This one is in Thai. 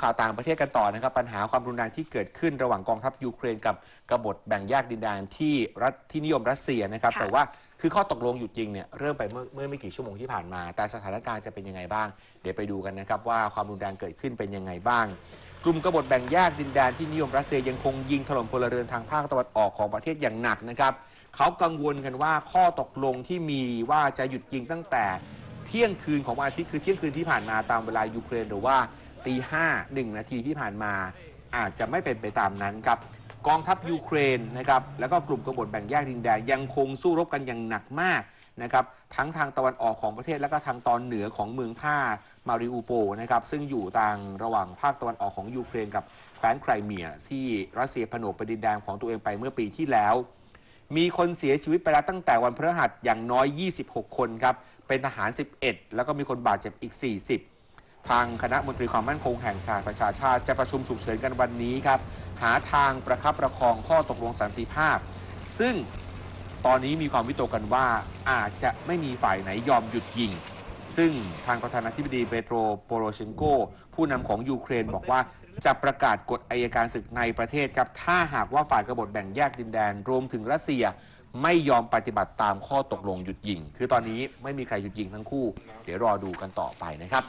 ข่าวต่างประเทศกันต่อนะครับ ปัญหาความรุนแรงที่เกิดขึ้นระหว่างกองทัพยูเครนกับกบฏแบ่งแยกดินแดนที่รัฐที่นิยมรัสเซียนะครับ ค่ะแต่ว่าคือข้อตกลงหยุดยิงเนี่ยเริ่มไปเมื่อเมื่อไม่กี่ชั่วโมงที่ผ่านมา แต่สถานการณ์จะเป็นยังไงบ้าง เดี๋ยวไปดูกันนะครับว่าความรุนแรงเกิดขึ้นเป็นยังไงบ้าง กลุ่มกบฏแบ่งแยกดินแดนที่นิยมรัสเซียยังคงยิงถล่มพลเรือนทางภาคตะวันออกของประเทศอย่างหนักนะครับเขากังวลกันว่าข้อตกลงที่มีว่าจะหยุดยิงตั้งแต่ เที่ยงคืนของวันอาทิตย์คือเที่ยงคืนที่ผ่านมาตามเวลายูเครนหรือว่าตีห้าหนึ่งนาทีที่ผ่านมาอาจจะไม่เป็นไปตามนั้นครับกองทัพยูเครนนะครับแล้วก็กลุ่มกบฏแบ่งแยกดินแดนยังคงสู้รบกันอย่างหนักมากนะครับทั้งทางตะวันออกของประเทศและก็ทางตอนเหนือของเมืองท่ามาริอูโปนะครับซึ่งอยู่ทางระหว่างภาคตะวันออกของยูเครนกับแคว้นไครเมีย ที่รัสเซียผนวกเป็นดินแดนของตัวเองไปเมื่อปีที่แล้ว มีคนเสียชีวิตไปแล้วตั้งแต่วันพฤหัสอย่างน้อย 26 คนครับ เป็นทหาร 11 แล้วก็มีคนบาดเจ็บอีก 40 ทางคณะมนตรีความมั่นคงแห่งชาติประชาชาติจะประชุมฉุกเฉินกันวันนี้ครับ หาทางประคับประคองข้อตกลงสันติภาพ ซึ่งตอนนี้มีความวิตกกันว่าอาจจะไม่มีฝ่ายไหนยอมหยุดยิง ซึ่งทางประธานาธิบดีเปโตรโปโรเชนโก ผู้นำของยูเครนบอกว่าจะประกาศกฎอายการศึกในประเทศครับ ถ้าหากว่าฝ่ายกบฏแบ่งแยกดินแดน รวมถึงรัสเซียไม่ยอมปฏิบัติตามข้อตกลงหยุดยิง คือตอนนี้ไม่มีใครหยุดยิงทั้งคู่ เดี๋ยวรอดูกันต่อไปนะครับ